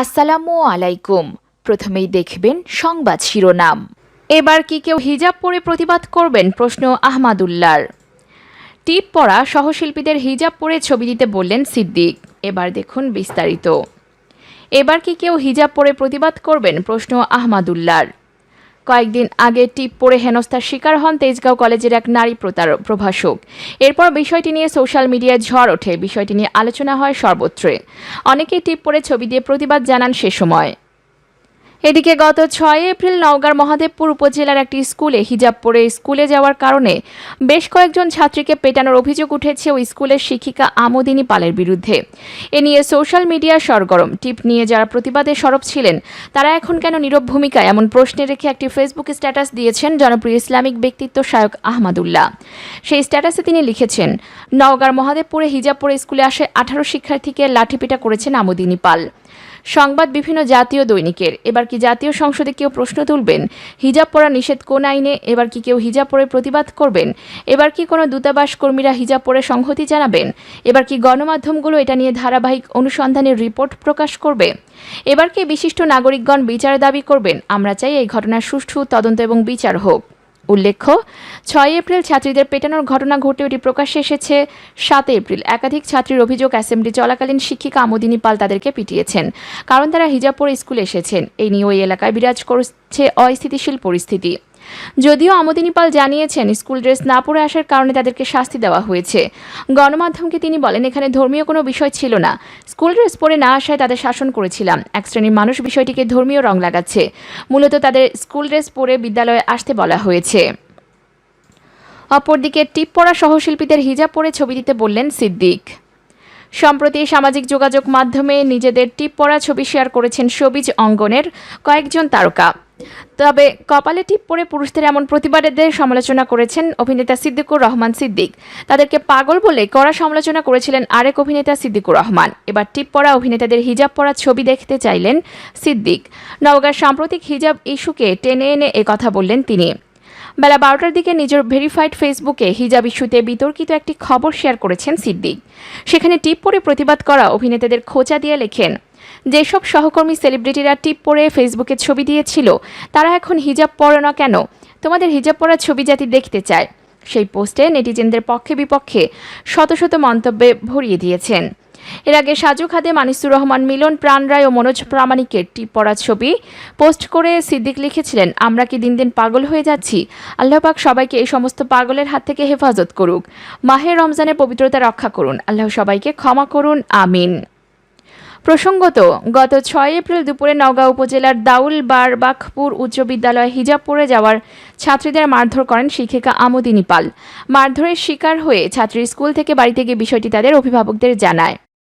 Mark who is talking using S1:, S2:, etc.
S1: আসসালামু আলাইকুম। প্রথমেই দেখবেন সংবাদ শিরোনাম। এবার কি কেউ হিজাব পরে প্রতিবাদ করবেন প্রশ্ন আহমাদুল্লার। টিপ পরা সহশিল্পীদের হিজাব পরে ছবি দিতে বললেন সিদ্দিক। এবার দেখুন বিস্তারিত। এবার কি কেউ হিজাব পরে প্রতিবাদ করবেন প্রশ্ন আহমাদুল্লার। কয়েকদিন আগে টিপ পরে হেনস্থার শিকার হন তেজগাঁও কলেজের এক নারী প্রতার প্রভাষক। এরপর বিষয়টি নিয়ে সোশ্যাল মিডিয়ায় ঝড় ওঠে। বিষয়টি নিয়ে আলোচনা হয় সর্বত্রে অনেকেই টিপ পরে ছবি দিয়ে প্রতিবাদ জানান সে সময়। এদিকে গত ছয় এপ্রিল নওগাঁর মহাদেবপুর উপজেলার একটি স্কুলে হিজাব পরে স্কুলে যাওয়ার কারণে বেশ কয়েকজন ছাত্রীকে পেটানোর অভিযোগ উঠেছে ওই স্কুলের শিক্ষিকা আমোদিনী পালের বিরুদ্ধে। এ নিয়ে সোশ্যাল মিডিয়া সরগরম। টিপ নিয়ে যারা প্রতিবাদে সরব ছিলেন, তারা এখন কেন নীরব ভূমিকায়? এমন প্রশ্নে রেখে একটি ফেসবুক স্ট্যাটাস দিয়েছেন জনপ্রিয় ইসলামিক ব্যক্তিত্ব শায়ক আহমাদুল্লাহ। সেই স্ট্যাটাসে তিনি লিখেছেন, নওগাঁর মহাদেবপুরে হিজাব পরে স্কুলে আসে আঠারো শিক্ষার্থীকে লাঠিপিটা করেছেন আমোদিনী পাল। সংবাদ বিভিন্ন জাতীয় দৈনিকের। এবার কি জাতীয় সংসদে কেউ প্রশ্ন তুলবেন? হিজাব পরা নিষেধ কোন আইনে? এবার কি কেউ হিজাব পরে প্রতিবাদ করবেন? এবার কি কোনো দূতাবাস কর্মীরা হিজাব পরে সংহতি জানাবেন? এবার কি গণমাধ্যমগুলো এটা নিয়ে ধারাবাহিক অনুসন্ধানের রিপোর্ট প্রকাশ করবে? এবার কি বিশিষ্ট নাগরিকগণ বিচার দাবি করবেন? আমরা চাই এই ঘটনার সুষ্ঠু তদন্ত এবং বিচার হোক। উল্লেখ্য, ছয় এপ্রিল ছাত্রীদের পেটানোর ঘটনা ঘটে ওটি প্রকাশ্যে এসেছে। সাত এপ্রিল, একাধিক ছাত্রীর অভিযোগ, অ্যাসেম্বলি চলাকালীন শিক্ষিকা আমোদিনী পাল তাদেরকে পিটিয়েছেন। কারণ তারা হিজাব পরে স্কুলে এসেছেন। এই নিয়ে ওই এলাকায় বিরাজ করছে অস্থিতিশীল পরিস্থিতি। যদিও আমোদিনী পাল জানিয়েছেন, স্কুল ড্রেস না পরে আসার কারণে তাদেরকে শাস্তি দেওয়া হয়েছে। গণমাধ্যমকে তিনি বলেন, এখানে ধর্মীয় কোনো বিষয় ছিল না। স্কুল ড্রেস পরে না আসায় তাদের শাসন করেছিলাম। এক শ্রেণির মানুষ বিষয়টিকে ধর্মীয় রং লাগাচ্ছে। মূলত তাদের স্কুল ড্রেস পরে বিদ্যালয়ে আসতে বলা হয়েছে। অপরদিকে টিপ পরা সহশিল্পীদের হিজাব পরে ছবি দিতে বললেন সিদ্দিক। সম্প্রতি সামাজিক যোগাযোগ মাধ্যমে নিজেদের টিপ পরা ছবি শেয়ার করেছেন সবিজ অঙ্গনের কয়েকজন তারকা। তবে কপালে টিপ পরে পুরুষদের এমন প্রতিবাদের সমালোচনা করেছেন অভিনেতা সিদ্দিকুর রহমান সিদ্দিক। তাদেরকে পাগল বলে কড়া সমালোচনা করেছিলেন আরেক অভিনেতা সিদ্দিকুর রহমান। এবার টিপ পরা অভিনেতাদের হিজাব পরা ছবি দেখতে চাইলেন সিদ্দিক। নওগাঁর সাম্প্রতিক হিজাব ইস্যুকে টেনে এনে কথা বললেন তিনি। বেলা বারোটার দিকে নিজের ভেরিফাইড ফেসবুকে হিজাব ইস্যুতে বিতর্কিত একটি খবর শেয়ার করেছেন সিদ্দিক। সেখানে টিপ পরে প্রতিবাদ করা অভিনেতাদের খোঁচা দিয়ে লেখেন যেসব সহকর্মী সেলিব্রিটিরা টিপ পরে ফেসবুকে ছবি দিয়েছিল, তারা এখন হিজাব পরে না কেন? তোমাদের হিজাব পরার ছবি জাতি দেখতে চায়। সেই পোস্টে নেটিজেনদের পক্ষে বিপক্ষে শত শত মন্তব্যে ভরিয়ে দিয়েছেন। এর আগে সাজু খাদে মানিসুর রহমান মিলন, প্রাণ রায় ও মনোজ প্রামাণিকের টিপ পড়া ছবি পোস্ট করে সিদ্দিক লিখেছিলেন, আমরা কি দিন দিন পাগল হয়ে যাচ্ছি? আল্লাহ পাক সবাইকে এই সমস্ত পাগলের হাত থেকে হেফাজত করুক। মাহে রমজানের পবিত্রতা রক্ষা করুন। আল্লাহ সবাইকে ক্ষমা করুন। আমিন। প্রসঙ্গত, গত ছয় এপ্রিল দুপুরে নওগাঁ উপজেলার দাউল বারবাখপুর উচ্চ বিদ্যালয়ে হিজাব যাওয়ার ছাত্রীদের মারধর করেন শিক্ষিকা আমোদিনী পাল মারধরের শিকার হয়ে ছাত্রী স্কুল থেকে বাড়িতে গিয়ে বিষয়টি তাদের অভিভাবকদের জানায়।